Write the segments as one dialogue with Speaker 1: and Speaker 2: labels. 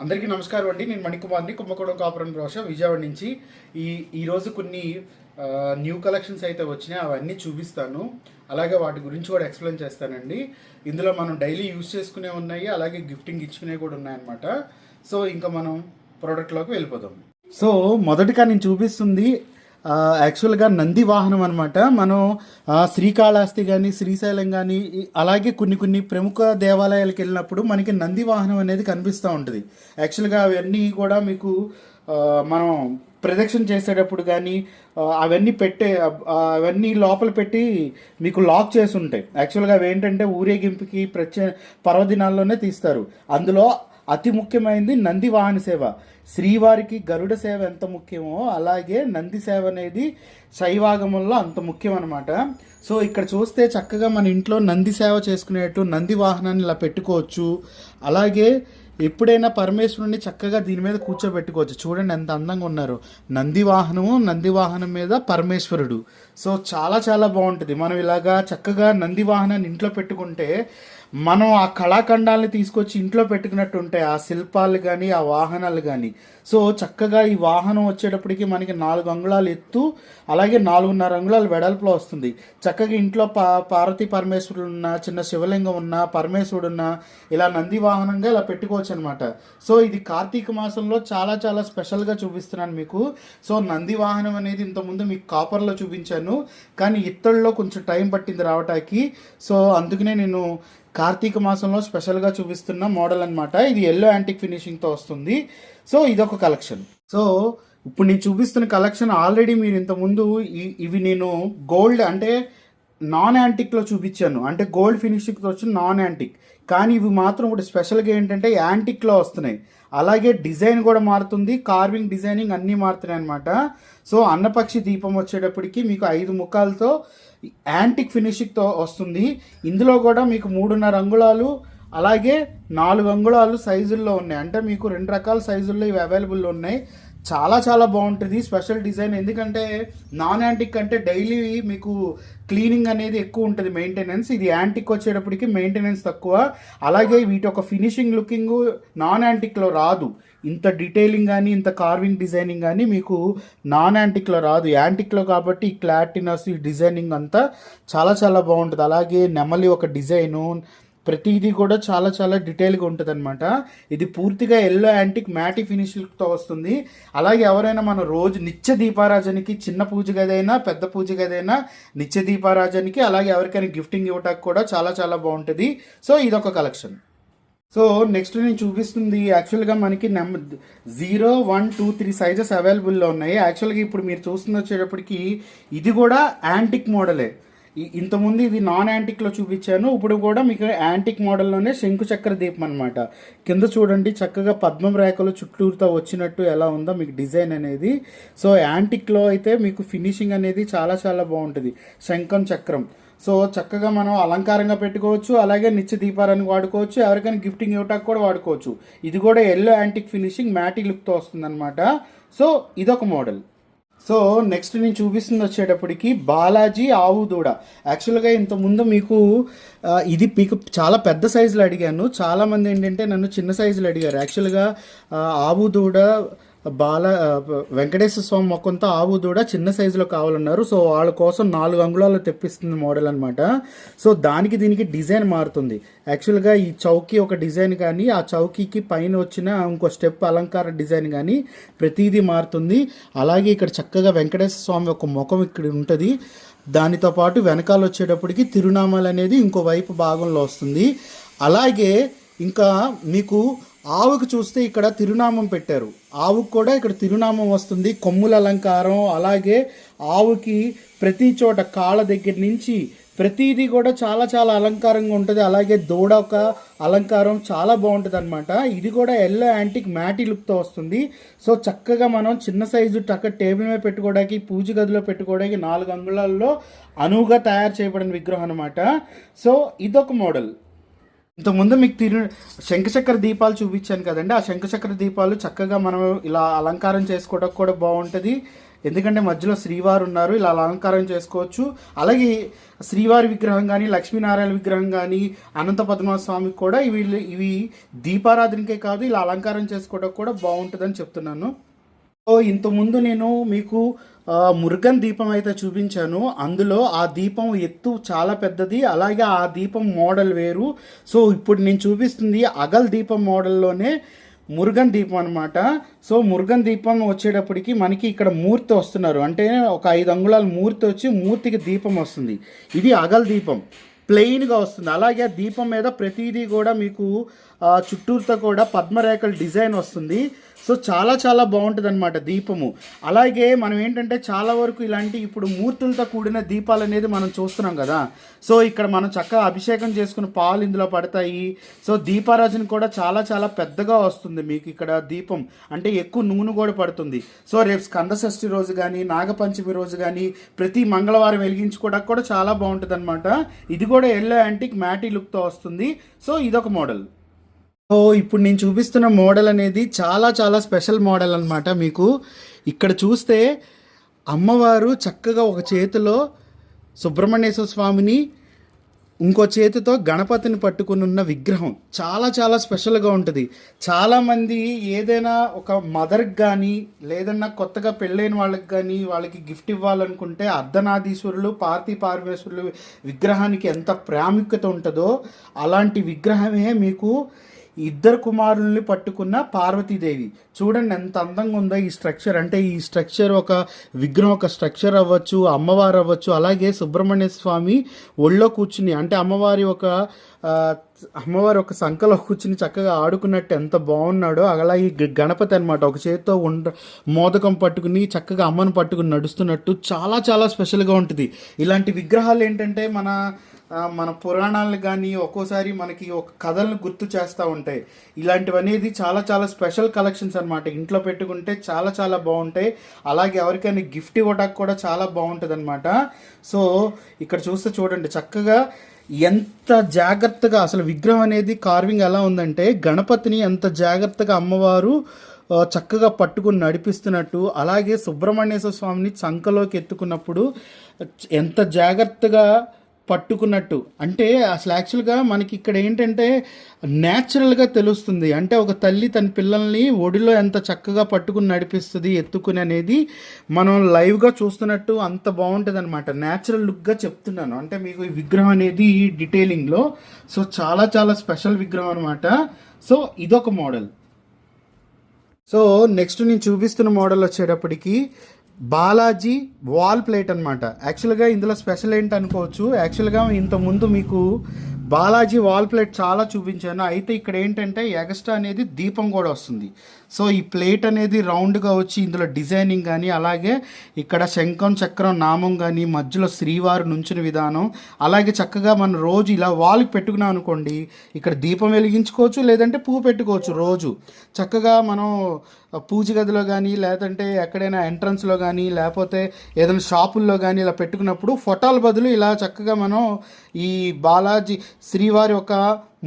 Speaker 1: అందరికీ నమస్కారం అండి. నేను మణికుమార్ని. కుంభకోణం కాపురం రోష విజయవాడ నుంచి. ఈ ఈరోజు కొన్ని న్యూ కలెక్షన్స్ అయితే వచ్చినాయి. అవన్నీ చూపిస్తాను. అలాగే వాటి గురించి కూడా ఎక్స్ప్లెయిన్ చేస్తానండి. ఇందులో మనం డైలీ యూస్ చేసుకునే ఉన్నాయి. అలాగే గిఫ్టింగ్ ఇచ్చుకునే కూడా ఉన్నాయన్నమాట. సో ఇంకా మనం ప్రోడక్ట్లోకి వెళ్ళిపోదాం. సో మొదటిగా నేను చూపిస్తుంది యాక్చువల్గా నంది వాహనం అనమాట మనం శ్రీకాళహస్తి కానీ శ్రీశైలం కానీ అలాగే కొన్ని కొన్ని ప్రముఖ దేవాలయాలకు వెళ్ళినప్పుడు మనకి నంది వాహనం అనేది కనిపిస్తూ ఉంటుంది. యాక్చువల్గా అవన్నీ కూడా మీకు మనం ప్రదక్షిణ చేసేటప్పుడు కానీ అవన్నీ పెట్టే అవన్నీ లోపల పెట్టి మీకు లాక్ చేసి ఉంటాయి. యాక్చువల్గా అవి ఏంటంటే ఊరేగింపుకి ప్రత్యే పర్వదినాల్లోనే తీస్తారు. అందులో అతి ముఖ్యమైనది నంది వాహన సేవ. శ్రీవారికి గరుడ సేవ ఎంత ముఖ్యమో అలాగే నంది సేవ అనేది శైవాగమంలో అంత ముఖ్యం అనమాట సో ఇక్కడ చూస్తే చక్కగా మన ఇంట్లో నంది సేవ చేసుకునేట్టు నంది వాహనాన్ని ఇలా పెట్టుకోవచ్చు. అలాగే ఎప్పుడైనా పరమేశ్వరుని చక్కగా దీని మీద కూర్చోబెట్టుకోవచ్చు. చూడండి ఎంత అందంగా ఉన్నారు. నంది వాహనము నంది వాహనం మీద పరమేశ్వరుడు. సో చాలా చాలా బాగుంటుంది. మనం ఇలాగా చక్కగా నంది వాహనాన్ని ఇంట్లో పెట్టుకుంటే మనం ఆ కళాఖండాలని తీసుకొచ్చి ఇంట్లో పెట్టుకున్నట్టు ఉంటాయి. ఆ శిల్పాలు కానీ ఆ వాహనాలు కానీ సో చక్కగా ఈ వాహనం వచ్చేటప్పటికి మనకి నాలుగు అంగుళాలు ఎత్తు అలాగే నాలుగున్నర అంగుళాలు వెడల్పులో వస్తుంది. చక్కగా ఇంట్లో పా పార్వతీ పరమేశ్వరుడు ఉన్న చిన్న శివలింగం ఉన్న పరమేశ్వరుడు ఉన్న ఇలా నంది వాహనంగా ఇలా పెట్టుకోవచ్చు అనమాట సో ఇది కార్తీక మాసంలో చాలా చాలా స్పెషల్గా చూపిస్తున్నాను మీకు. సో నంది వాహనం అనేది ఇంతకుముందు మీకు కాపర్లో చూపించాను. కానీ ఇత్తడిలో కొంచెం టైం పట్టింది రావటానికి. సో అందుకనే నేను కార్తీక మాసంలో స్పెషల్గా చూపిస్తున్న మోడల్ అనమాట ఇది ఎల్లో యాంటిక్ ఫినిషింగ్తో వస్తుంది. సో ఇదొక కలెక్షన్. సో ఇప్పుడు నేను చూపిస్తున్న కలెక్షన్ ఆల్రెడీ మీరు ఇంతకుముందు ఇవి నేను గోల్డ్ అంటే నాన్ యాంటిక్లో చూపించాను. అంటే గోల్డ్ ఫినిషింగ్తో వచ్చిన నాన్ యాంటిక్. కానీ ఇవి మాత్రం ఇప్పుడు స్పెషల్గా ఏంటంటే యాంటిక్లో వస్తున్నాయి. అలాగే డిజైన్ కూడా మారుతుంది. కార్వింగ్ డిజైనింగ్ అన్నీ మారుతున్నాయి అనమాట సో అన్నపక్షి దీపం వచ్చేటప్పటికి మీకు ఐదు ముఖాలతో యాంటిక్ ఫినిషింగ్తో వస్తుంది. ఇందులో కూడా మీకు మూడున్నర అంగుళాలు అలాగే నాలుగు అంగుళాలు సైజుల్లో ఉన్నాయి. అంటే మీకు రెండు రకాల సైజుల్లో ఇవి అవైలబుల్ ఉన్నాయి. చాలా చాలా బాగుంటుంది. Special design. ఎందుకంటే నాన్ యాంటిక్ అంటే డైలీ మీకు క్లీనింగ్ అనేది ఎక్కువ ఉంటుంది మెయింటెనెన్స్. ఇది యాంటిక్ వచ్చేటప్పటికి మెయింటెనెన్స్ తక్కువ. అలాగే వీటి ఒక ఫినిషింగ్ లుకింగ్ నాన్ యాంటిక్లో రాదు. ఇంత డీటెయిలింగ్ కానీ ఇంత కార్వింగ్ డిజైనింగ్ కానీ మీకు నాన్ యాంటిక్లో రాదు. యాంటిక్లో కాబట్టి ఈ క్లారిటీనస్ ఈ డిజైనింగ్ అంతా చాలా చాలా బాగుంటుంది. అలాగే నెమలి ఒక డిజైను ప్రతిదీ కూడా చాలా చాలా డీటెయిల్గా ఉంటుంది అనమాట ఇది పూర్తిగా ఎల్లో యాంటిక్ మ్యాటి ఫినిష్తో వస్తుంది. అలాగే ఎవరైనా మన రోజు నిత్య దీపారాజనికి చిన్న పూజ గదైనా పెద్ద పూజ గదైనా నిత్య దీపారాజనికి అలాగే ఎవరికైనా గిఫ్టింగ్ ఇవ్వటానికి కూడా చాలా చాలా బాగుంటుంది. సో ఇదొక కలెక్షన్ సో నెక్స్ట్ నేను చూపిస్తుంది యాక్చువల్గా మనకి number zero one two three sizes అవైలబుల్లో ఉన్నాయి. యాక్చువల్గా ఇప్పుడు మీరు చూస్తున్న వచ్చేటప్పటికి ఇది కూడా యాంటిక్ మోడలే ఇంతకుముందు ఇది నాన్ యాంటిక్లో చూపించాను. ఇప్పుడు కూడా మీకు యాంటిక్ మోడల్లోనే శంకు చక్ర దీపం అనమాట కింద చూడండి చక్కగా పద్మం రేఖలు చుట్టూరుతో వచ్చినట్టు ఎలా ఉందో మీకు డిజైన్ అనేది. సో యాంటిక్లో అయితే మీకు ఫినిషింగ్ అనేది చాలా చాలా బాగుంటుంది. శంఖం చక్రం. సో చక్కగా మనం అలంకారంగా పెట్టుకోవచ్చు. అలాగే నిత్య దీపారానికి వాడుకోవచ్చు. ఎవరికైనా గిఫ్టింగ్ ఇవ్వటానికి కూడా వాడుకోవచ్చు. ఇది కూడా ఎల్లో యాంటిక్ ఫినిషింగ్ మ్యాటిక్ లుక్తో వస్తుందన్నమాట. సో ఇదొక మోడల్. సో నెక్స్ట్ నేను చూపిస్తుంది వచ్చేటప్పటికి బాలాజీ ఆవు దూడ. యాక్చువల్గా ఇంతకుముందు మీకు ఇది మీకు చాలా పెద్ద సైజులో అడిగాను. చాలామంది ఏంటంటే నన్ను చిన్న సైజులో అడిగారు. యాక్చువల్గా ఆవు దూడ బాల వెంకటేశ్వర స్వామి మొక్కంతో ఆవు దూడ చిన్న సైజులో కావాలన్నారు. సో వాళ్ళ కోసం నాలుగు అంగుళాలు తెప్పిస్తుంది మోడల్ అనమాట సో దానికి దీనికి డిజైన్ మారుతుంది. యాక్చువల్గా ఈ చౌకీ ఒక డిజైన్ కానీ ఆ చౌకీకి పైన వచ్చిన ఇంకో స్టెప్ అలంకార డిజైన్ కానీ ప్రతిదీ మారుతుంది. అలాగే ఇక్కడ చక్కగా వెంకటేశ్వర స్వామి ఒక ముఖం ఇక్కడ ఉంటుంది. దానితో పాటు వెనకాల వచ్చేటప్పటికి తిరునామాలు అనేది ఇంకో వైపు భాగంలో వస్తుంది. అలాగే ఇంకా మీకు ఆవుకు చూస్తే ఇక్కడ తిరునామం పెట్టారు. ఆవుకు కూడా ఇక్కడ తిరునామం వస్తుంది. కొమ్ముల అలంకారం అలాగే ఆవుకి ప్రతి చోట కాళ్ళ దగ్గర నుంచి ప్రతిదీ కూడా చాలా చాలా అలంకారంగా ఉంటుంది. అలాగే దూడ ఒక అలంకారం చాలా బాగుంటుంది అనమాట ఇది కూడా ఎల్లో యాంటిక్ మ్యాటి లుక్తో వస్తుంది. సో చక్కగా మనం చిన్న సైజు టక్క టేబుల్ మీద పెట్టుకోవడానికి పూజ గదిలో పెట్టుకోవడానికి నాలుగు అంగుళాల్లో అనువుగా తయారు చేయబడిన విగ్రహం అనమాట సో ఇదొక మోడల్. ఇంతకుముందు మీకు తిరు శంఖచక్ర దీపాలు చూపించాను కదండి. ఆ శంఖచక్ర దీపాలు చక్కగా మనం ఇలా అలంకారం చేసుకోవడానికి కూడా బాగుంటుంది. ఎందుకంటే మధ్యలో శ్రీవారు ఉన్నారు. ఇలా అలంకారం చేసుకోవచ్చు. అలాగే శ్రీవారి విగ్రహం కానీ లక్ష్మీనారాయణ విగ్రహం కానీ అనంత పద్మనాభ స్వామికి కూడా ఇవి ఇవి దీపారాధనకే కాదు ఇలా అలంకారం చేసుకోవడం కూడా బాగుంటుందని చెప్తున్నాను. ఇంతకుముందు నేను మీకు మురుగన్ దీపం అయితే చూపించాను. అందులో ఆ దీపం ఎత్తు చాలా పెద్దది. అలాగే ఆ దీపం మోడల్ వేరు. సో ఇప్పుడు నేను చూపిస్తుంది అగల్ దీపం మోడల్లోనే మురుగన్ దీపం అనమాట సో మురుగన్ దీపం వచ్చేటప్పటికి మనకి ఇక్కడ మూర్తి వస్తున్నారు. అంటే ఒక ఐదు అంగుళాల మూర్తి వచ్చి మూర్తికి దీపం వస్తుంది. ఇది అగల్ దీపం. ప్లెయిన్గా వస్తుంది. అలాగే ఆ దీపం మీద ప్రతిదీ కూడా మీకు చుట్టూరుతో కూడా పద్మరేఖల డిజైన్ వస్తుంది. సో చాలా చాలా బాగుంటుంది అనమాట దీపము. అలాగే మనం ఏంటంటే చాలా వరకు ఇలాంటి ఇప్పుడు మూర్తులతో కూడిన దీపాలు అనేది మనం చూస్తున్నాం కదా. సో ఇక్కడ మనం చక్కగా అభిషేకం చేసుకున్న పాలు ఇందులో పడతాయి. సో దీపారాజన కూడా చాలా చాలా పెద్దగా వస్తుంది మీకు ఇక్కడ దీపం. అంటే ఎక్కువ నూనె కూడా పడుతుంది. సో రేపు స్కంద షష్ఠి రోజు కానీ నాగపంచమి రోజు కానీ ప్రతి మంగళవారం వెలిగించుకోవడానికి కూడా చాలా బాగుంటుంది అనమాట ఇది కూడా ఎల్లో యాంటిక్ మ్యాటీ లుక్తో వస్తుంది. సో ఇదొక మోడల్. సో ఇప్పుడు నేను చూపిస్తున్న మోడల్ అనేది చాలా చాలా స్పెషల్ మోడల్ అనమాట మీకు. ఇక్కడ చూస్తే అమ్మవారు చక్కగా ఒక చేతిలో సుబ్రహ్మణ్యేశ్వర స్వామిని ఇంకో చేతితో గణపతిని పట్టుకుని ఉన్న విగ్రహం. చాలా చాలా స్పెషల్గా ఉంటుంది. చాలామంది ఏదైనా ఒక మదర్కి కానీ లేదన్నా కొత్తగా పెళ్ళైన వాళ్ళకి కానీ వాళ్ళకి గిఫ్ట్ ఇవ్వాలనుకుంటే అర్ధనాదీశ్వరులు పార్థి పార్వేశ్వరులు విగ్రహానికి ఎంత ప్రాముఖ్యత ఉంటుందో అలాంటి విగ్రహమే మీకు ఇద్దరు కుమారుల్ని పట్టుకున్న పార్వతీదేవి. చూడండి ఎంత అందంగా ఉందో ఈ స్ట్రక్చర్. అంటే ఈ స్ట్రక్చర్ ఒక విగ్రహం ఒక స్ట్రక్చర్ అవ్వచ్చు అమ్మవారు అవ్వచ్చు అలాగే సుబ్రహ్మణ్య స్వామి ఒళ్ళో కూర్చుని అంటే అమ్మవారి ఒక అమ్మవారి ఒక సంకలో కూర్చుని చక్కగా ఆడుకున్నట్టు ఎంత బాగున్నాడో అలా ఈ గణపతి అనమాట ఒక చేతితో ఉండ మోదకం పట్టుకుని చక్కగా అమ్మను పట్టుకుని నడుస్తున్నట్టు చాలా చాలా స్పెషల్గా ఉంటుంది. ఇలాంటి విగ్రహాలు ఏంటంటే మన మన పురాణాలు కానీ ఒక్కోసారి మనకి ఒక కథలను గుర్తు చేస్తూ ఉంటాయి. ఇలాంటివి అనేది చాలా చాలా స్పెషల్ కలెక్షన్స్ అనమాట ఇంట్లో పెట్టుకుంటే చాలా చాలా బాగుంటాయి. అలాగే ఎవరికైనా గిఫ్ట్ ఇవ్వడానికి కూడా చాలా బాగుంటుంది అనమాట సో ఇక్కడ చూస్తే చూడండి చక్కగా ఎంత జాగ్రత్తగా అసలు విగ్రహం అనేది కార్వింగ్ ఎలా ఉందంటే గణపతిని ఎంత జాగ్రత్తగా అమ్మవారు చక్కగా పట్టుకుని నడిపిస్తున్నట్టు అలాగే సుబ్రహ్మణ్యేశ్వర స్వామిని చంకలోకి ఎత్తుకున్నప్పుడు ఎంత జాగ్రత్తగా పట్టుకున్నట్టు. అంటే అసలు యాక్చువల్గా మనకి ఇక్కడ ఏంటంటే న్యాచురల్గా తెలుస్తుంది. అంటే ఒక తల్లి తన పిల్లల్ని ఒడిలో ఎంత చక్కగా పట్టుకుని నడిపిస్తుంది ఎత్తుకుని అనేది మనం లైవ్గా చూస్తున్నట్టు అంత బాగుంటుంది అనమాట న్యాచురల్ లుక్గా చెప్తున్నాను. అంటే మీకు ఈ విగ్రహం అనేది డీటెయిలింగ్లో సో చాలా చాలా స్పెషల్ విగ్రహం అనమాట సో ఇదొక మోడల్. సో నెక్స్ట్ నేను చూపిస్తున్న మోడల్ వచ్చేటప్పటికి బాలాజీ వాల్ ప్లేట్ అనమాట యాక్చువల్గా ఇందులో స్పెషల్ ఏంటి అనుకోవచ్చు యాక్చువల్గా ఇంత ముందు మీకు బాలాజీ వాల్ ప్లేట్ చాలా చూపించాను. అయితే ఇక్కడ ఏంటంటే ఎగస్ట్రా అనేది దీపం కూడా వస్తుంది. సో ఈ ప్లేట్ అనేది రౌండ్గా వచ్చి ఇందులో డిజైనింగ్ కానీ అలాగే ఇక్కడ శంఖం చక్రం నామం కానీ మధ్యలో శ్రీవారు నుంచిన విధానం అలాగే చక్కగా మనం రోజు ఇలా వాల్కి పెట్టుకున్నాం అనుకోండి ఇక్కడ దీపం వెలిగించుకోవచ్చు లేదంటే పువ్వు పెట్టుకోవచ్చు రోజు. చక్కగా మనం పూజ గదిలో కానీ లేదంటే ఎక్కడైనా ఎంట్రన్స్లో కానీ లేకపోతే ఏదైనా షాపుల్లో కానీ ఇలా పెట్టుకున్నప్పుడు ఫోటోల బదులు ఇలా చక్కగా మనం ఈ బాలాజీ శ్రీవారి ఒక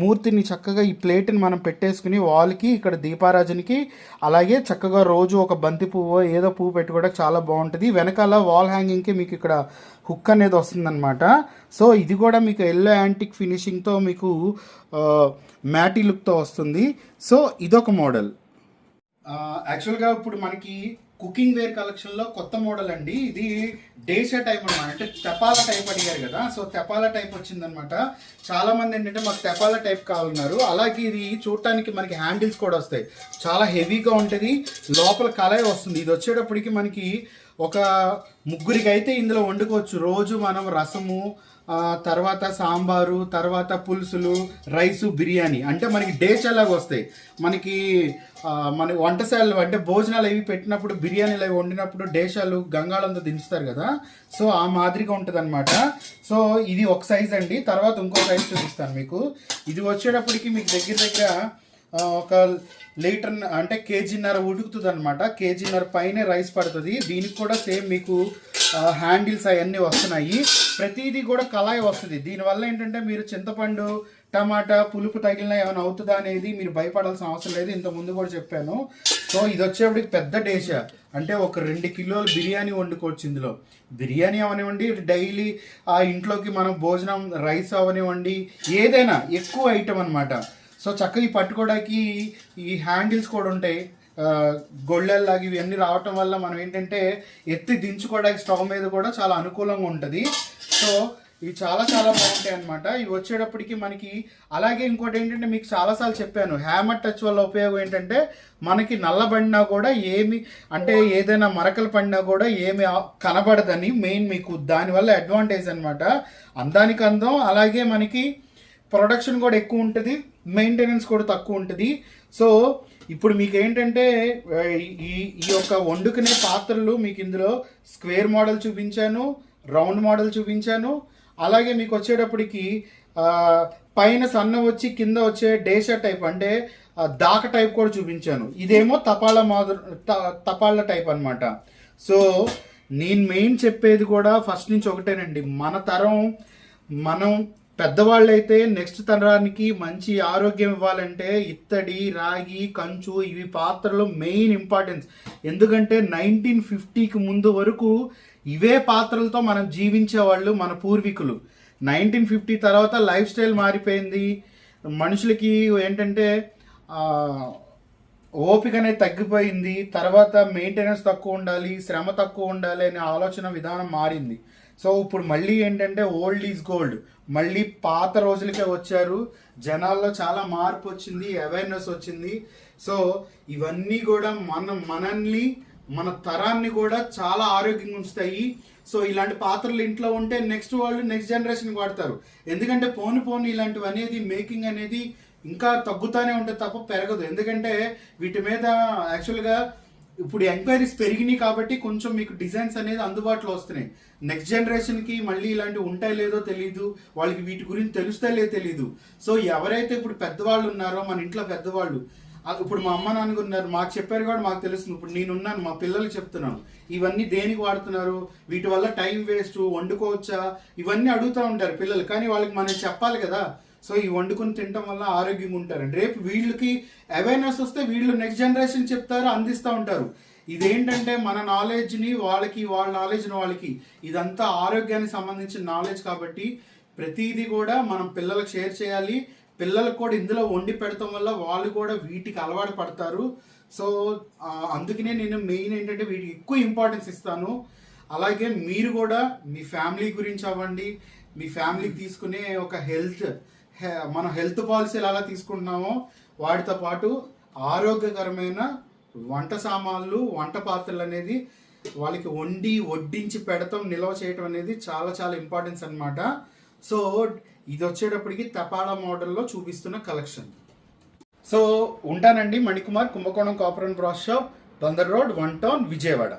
Speaker 1: మూర్తిని చక్కగా ఈ ప్లేట్ని మనం పెట్టేసుకుని వాల్కి ఇక్కడ దీపారాజునికి అలాగే చక్కగా రోజు ఒక బంతి పువ్వు ఏదో పువ్వు పెట్టుకోవడానికి చాలా బాగుంటుంది. వెనకాల వాల్ హ్యాంగింగ్కి మీకు ఇక్కడ హుక్ అనేది వస్తుందన్నమాట. సో ఇది కూడా మీకు ఎల్లో యాంటిక్ ఫినిషింగ్తో మీకు మ్యాటీ లుక్తో వస్తుంది. సో ఇదొక మోడల్ యాక్చువల్గా ఇప్పుడు మనకి కుకింగ్ వేర్ కలెక్షన్లో కొత్త మోడల్ అండి. ఇది డేషా టైప్ అనమాట అంటే తెపాల టైప్ అడిగారు కదా. సో తెపాల టైప్ వచ్చిందనమాట చాలా మంది ఏంటంటే మాకు తెపాల టైప్ కావాలన్నారు. అలాగే ఇది చూడటానికి మనకి హ్యాండిల్స్ కూడా వస్తాయి. చాలా హెవీగా ఉంటుంది. లోపల కలయ వస్తుంది. ఇది వచ్చేటప్పటికి మనకి ఒక ముగ్గురికి అయితే ఇందులో వండుకోవచ్చు. రోజు మనం రసము తర్వాత సాంబారు తర్వాత పులుసులు రైసు బిర్యానీ. అంటే మనకి డేస్ అలాగ వస్తాయి. మనకి మన వంటశాలలు అంటే భోజనాలు అవి పెట్టినప్పుడు బిర్యానీలు అవి వండినప్పుడు డేషాలు గంగాళంతో దించుతారు కదా. సో ఆ మాదిరిగా ఉంటుంది అనమాట సో ఇది ఒక సైజ్ అండి. తర్వాత ఇంకో సైజ్ చూపిస్తాను మీకు. ఇది వచ్చేటప్పటికి మీకు దగ్గర దగ్గర ఒక లీటర్ అంటే కేజీన్నర ఉడుకుతుంది అనమాట కేజీన్నర పైనే రైస్ పడుతుంది. దీనికి కూడా సేమ్ మీకు హ్యాండిల్స్ అవన్నీ వస్తున్నాయి. ప్రతిదీ కూడా కళాయి వస్తుంది. దీనివల్ల ఏంటంటే మీరు చింతపండు టమాటా పులుపు తగిలిన ఏమైనా అవుతుందా అనేది మీరు భయపడాల్సిన అవసరం లేదు. ఇంత ముందు కూడా చెప్పాను. సో ఇది వచ్చేప్పటికి పెద్ద డేష. అంటే ఒక రెండు కిలోలు బిర్యానీ వండుకోవచ్చు ఇందులో. బిర్యానీ అవనివ్వండి డైలీ ఆ ఇంట్లోకి మనం భోజనం రైస్ అవనివ్వండి ఏదైనా ఎక్కువ ఐటమ్ అనమాట సో చక్కగా ఈ పట్టుకోవడానికి ఈ హ్యాండిల్స్ కూడా ఉంటాయి. గొళ్ళల్లాగా ఇవన్నీ రావటం వల్ల మనం ఏంటంటే ఎత్తి దించుకోవడానికి స్టవ్ మీద కూడా చాలా అనుకూలంగా ఉంటుంది. సో ఇవి చాలా చాలా బాగుంటాయి అనమాట ఇవి వచ్చేటప్పటికి మనకి అలాగే ఇంకోటి ఏంటంటే మీకు చాలాసార్లు చెప్పాను హ్యామర్ టచ్ వల్ల ఉపయోగం ఏంటంటే మనకి నల్లబడినా కూడా ఏమి అంటే ఏదైనా మరకలు పడినా కూడా ఏమి కనబడదని మెయిన్ మీకు దానివల్ల అడ్వాంటేజ్ అనమాట అందానికి అందం అలాగే మనకి ప్రొడక్షన్ కూడా ఎక్కువ ఉంటుంది. మెయింటెనెన్స్ కూడా తక్కువ ఉంటుంది. సో ఇప్పుడు మీకు ఏంటంటే ఈ ఈ యొక్క వండుకునే పాత్రలు మీకు ఇందులో స్క్వేర్ మోడల్ చూపించాను రౌండ్ మోడల్ చూపించాను. అలాగే మీకు వచ్చేటప్పటికి పైన సన్న వచ్చి కింద వచ్చే డేషా టైప్ అంటే దాక టైప్ కూడా చూపించాను. ఇదేమో తపాలా మోడల్ తపాళ్ళ టైప్ అన్నమాట. సో నేను మెయిన్ చెప్పేది కూడా ఫస్ట్ నుంచి ఒకటేనండి. మన తరం మనం పెద్దవాళ్ళైతే నెక్స్ట్ తరానికి మంచి ఆరోగ్యం ఇవ్వాలంటే ఇత్తడి రాగి కంచు ఇవి పాత్రలు మెయిన్ ఇంపార్టెన్స్. ఎందుకంటే నైన్టీన్ ఫిఫ్టీకి ముందు వరకు ఇవే పాత్రలతో మనం జీవించేవాళ్ళు మన పూర్వీకులు. నైన్టీన్ ఫిఫ్టీ తర్వాత లైఫ్ స్టైల్ మారిపోయింది. మనుషులకి ఏంటంటే ఓపిక అనేది తగ్గిపోయింది. తర్వాత మెయింటెనెన్స్ తక్కువ ఉండాలి శ్రమ తక్కువ ఉండాలి అనే ఆలోచన విధానం మారింది. సో ఇప్పుడు మళ్ళీ ఏంటంటే ఓల్డ్ ఈజ్ గోల్డ్ మళ్ళీ పాత రోజులకే వచ్చారు. జనాల్లో చాలా మార్పు వచ్చింది అవేర్నెస్ వచ్చింది. సో ఇవన్నీ కూడా మన మనల్ని మన తరాన్ని కూడా చాలా ఆరోగ్యంగా ఉంచుతాయి. సో ఇలాంటి పాత్రలు ఇంట్లో ఉంటే నెక్స్ట్ వాళ్ళు నెక్స్ట్ జనరేషన్ వాడతారు. ఎందుకంటే పోను పోను ఇలాంటివి అనేది మేకింగ్ అనేది ఇంకా తగ్గుతూనే ఉంటుంది తప్ప పెరగదు. ఎందుకంటే వీటి మీద యాక్చువల్గా ఇప్పుడు ఎంక్వైరీస్ పెరిగినాయి కాబట్టి కొంచెం మీకు డిజైన్స్ అనేది అందుబాటులో వస్తున్నాయి. నెక్స్ట్ జనరేషన్కి మళ్ళీ ఇలాంటివి ఉంటాయి లేదో తెలియదు వాళ్ళకి వీటి గురించి తెలుస్తే లేదో తెలియదు సో ఎవరైతే ఇప్పుడు పెద్దవాళ్ళు ఉన్నారో మన ఇంట్లో పెద్దవాళ్ళు ఇప్పుడు మా అమ్మ నాన్న ఉన్నారు. మాకు చెప్పారు కూడా మాకు తెలుస్తుంది. ఇప్పుడు నేనున్నాను మా పిల్లలు చెప్తున్నాను. ఇవన్నీ దేనికి వాడుతున్నారు? వీటి వల్ల టైం వేస్ట్ వండుకోవచ్చా? ఇవన్నీ అడుగుతూ ఉంటారు పిల్లలు. కానీ వాళ్ళకి మనం చెప్పాలి కదా. సో ఈ వండుకొని తినటం వల్ల ఆరోగ్యంగా ఉంటారండి రేపు వీళ్ళకి అవేర్నెస్ వస్తే వీళ్ళు నెక్స్ట్ జనరేషన్ చెప్తారు అందిస్తూ ఉంటారు. ఇదేంటంటే మన నాలెడ్జ్ని వాళ్ళకి వాళ్ళ నాలెడ్జ్ని వాళ్ళకి. ఇదంతా ఆరోగ్యానికి సంబంధించిన నాలెడ్జ్ కాబట్టి ప్రతిదీ కూడా మనం పిల్లలకు షేర్ చేయాలి. పిల్లలకు కూడా ఇందులో వండి పెడతాం వల్ల వాళ్ళు కూడా వీటికి అలవాటు పడతారు. సో అందుకనే నేను మెయిన్ ఏంటంటే వీటికి ఎక్కువ ఇంపార్టెన్స్ ఇస్తాను. అలాగే మీరు కూడా మీ ఫ్యామిలీ గురించి అవ్వండి. మీ ఫ్యామిలీకి తీసుకునే ఒక హెల్త్ మన హెల్త్ పాలసీలు ఎలా తీసుకుంటున్నామో వాటితో పాటు ఆరోగ్యకరమైన వంట సామాన్లు వంట పాత్రలు అనేది వాళ్ళకి వండి వడ్డించి పెడతాం నిల్వ చేయటం అనేది చాలా చాలా ఇంపార్టెన్స్ అనమాట సో ఇది వచ్చేటప్పటికి తపాలా మోడల్లో చూపిస్తున్న కలెక్షన్. సో ఉంటానండి Manikumar Kumbakonam copper and brass shop Bandar road one town Vijayawada.